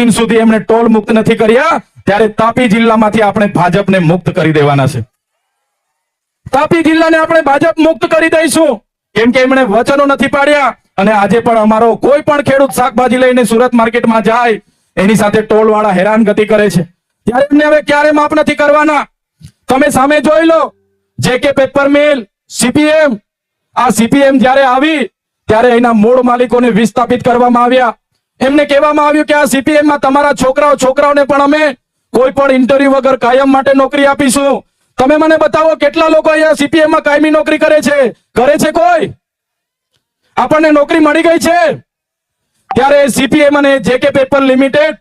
દિન સુધી એમણે ટોલ મુક્ત નથી કર્યા, ત્યારે તાપી જિલ્લામાંથી આપણે ભાજપને મુક્ત કરી દેવાના છે. તાપી જિલ્લાને આપણે ભાજપ મુક્ત કરી દઈશું. કેમ કે એમણે વચનો નથી પાડ્યા, અને આજે પણ અમારો કોઈ પણ ખેડૂત શાકભાજી લઈને સુરત માર્કેટમાં જાય, એની સાથે ટોલ વાળા હેરાન ગતિ કરે છે. ત્યારે એમને હવે ક્યારે માફ નથી કરવાના? તમે સામે જોઈ લો જે કે પેપર મિલ, સીપીએમ. આ સીપીએમ જ્યારે આવી, ત્યારે એના મૂળ માલિકોને વિસ્થાપિત કરવામાં આવ્યા. એમને કહેવામાં આવ્યું કે આ સીપીએમમાં તમારા છોકરાઓ, છોકરાઓને પણ અમે કોઈ પણ ઇન્ટરવ્યુ વગર કાયમ માટે નોકરી આપીશું. તમે મને બતાવો કેટલા લોકો અહીંયા સીપીએમમાં કાયમી નોકરી કરે છે? કરે છે કોઈ? આપણને નોકરી મળી ગઈ છે? ત્યારે સીપીએમ અને જેકે પેપર લિમિટેડ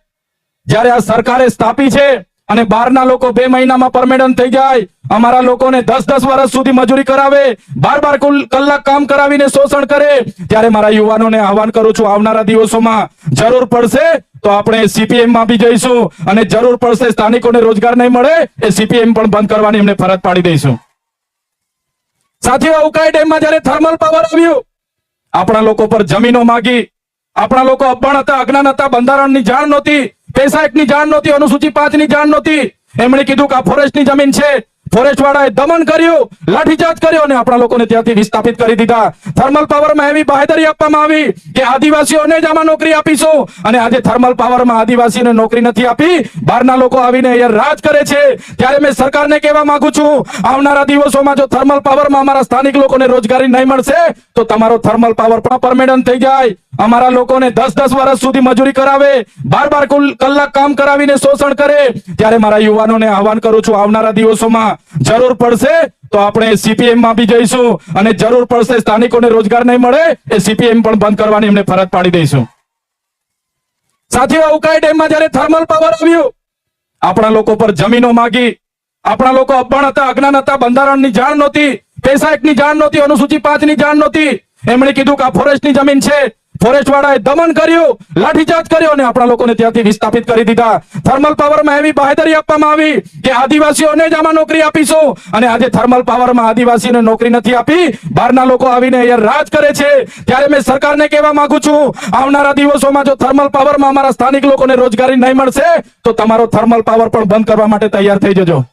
જ્યારે આ સરકારે સ્થાપી છે અને બહારના લોકો બે મહિનામાં પરમેડન થઈ જાય. અમારા લોકોને દસ દસ વર્ષ સુધી મજૂરી કરાવે. બાર બાર કુલ કલાક કામ કરાવીને શોષણ કરે. ત્યારે મારા યુવાનોને આહવાન કરું છું આવનારા દિવસોમાં જરૂર પડશે તો આપણે સીપીએમમાં બી જઈશું. અને જરૂર પડશે સ્થાનિકોને રોજગાર નહીં મળે એ સીપીએમ પણ બંધ કરવાની એમને ફરજ પાડી દઈશું. સાથીઓ, ઉકાઈ ડેમમાં જ્યારે થર્મલ પાવર આવ્યું, આપણા લોકો પર જમીનો માગી. આપણા લોકો અપણ હતા, અજ્ઞાન હતા, બંધારણની જાણ નહોતી. પૈસા એકની જાણ નહોતી અનુસૂચિ પાંચની જાણ નહોતી. એમણે કીધું કે આ ફોરેસ્ટની જમીન છે. ફોરેસ્ટ દમન કર્યું, લાઠીચાર્જ કર્યો અને આપણા લોકોને ત્યાંથી વિસ્થાપિત કરી દીધા. થર્મલ પાવરમાં એવી બાહેધરી આપવામાં આવી કે આદિવાસીઓને જ આમાં નોકરી આપીશું. અને આજે થર્મલ પાવરમાં આદિવાસીને નોકરી નથી આપી, બહારના લોકો આવીને અહીંયા રાજ કરે છે. ત્યારે મેં સરકારને કહેવા માંગુ છું, આવનારા દિવસોમાં જો થર્મલ પાવરમાં અમારા સ્થાનિક લોકોને રોજગારી નહીં મળશે, તો તમારો થર્મલ પાવર પણ પરમેનન્ટ થઈ જાય. અમારા લોકોને દસ દસ વર્ષ સુધી મજૂરી કરાવે, બાર બાર કુલ કલાક કામ કરાવીને શોષણ કરે. ત્યારે મારા યુવાનોને આહવાન કરું છું, આવનારા દિવસોમાં જરૂર પડશે તો આપણે સીપીએમમાં બી જઈશું. અને જરૂર પડશે સ્થાનિકોને રોજગાર નહીં મળે, એ સીપીએમ પણ બંધ કરવાની એમને ફરજ પાડી દઈશું. સાથીઓ ઉકાઈ ડેમમાં જયારે થર્મલ પાવર આવ્યું, આપણા લોકો પર જમીનો માગી, આપણા લોકો અભણ હતા, અજ્ઞાન હતા, બંધારણની જાણ નહોતી, પૈસા એકની જાણ નહોતી, અનુસૂચિ પાંચની જાણ નહોતી. એમણે કીધું કે આ ફોરેસ્ટની જમીન છે ફોરેસ્ટ વાળાએ દમન કર્યું, લાઠીચાર્જ કર્યો અને આપણા લોકોને ત્યાંથી વિસ્થાપિત કરી દીધા. થર્મલ પાવરમાં એવી બાહેધરી આપવામાં આવી કે આદિવાસીઓને જ આમાં નોકરી આપીશું. અને આજે થર્મલ પાવરમાં આદિવાસીને નોકરી નથી આપી. બહારના લોકો આવીને અહીંયા રાજ કરે છે. ત્યારે મેં સરકારને કહેવા માંગુ છું, આવનારા દિવસોમાં જો થર્મલ પાવરમાં અમારા સ્થાનિક લોકોને રોજગારી નહીં મળશે, તો તમારો થર્મલ પાવર પણ બંધ કરવા માટે તૈયાર થઈ જજો.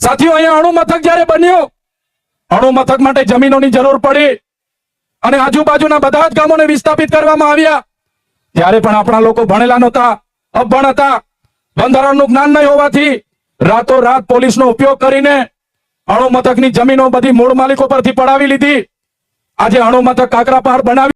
સાથીઓ, અહીંયા અણુ મથક જ્યારે બન્યું અણુ મથક માટે જમીનોની જરૂર પડી. અને આજુબાજુના બધા જ ગામોને વિસ્થાપિત કરવામાં આવ્યા. ત્યારે પણ આપણા લોકો ભણેલા નહોતા, અભણ હતા, બંધારણનું જ્ઞાન નહીં હોવાથી રાતો રાત પોલીસનો ઉપયોગ કરીને અણુ મથકની જમીનો બધી મૂળ માલિકો પરથી પડાવી લીધી. આજે અણુ કાકરા પહાડ બનાવી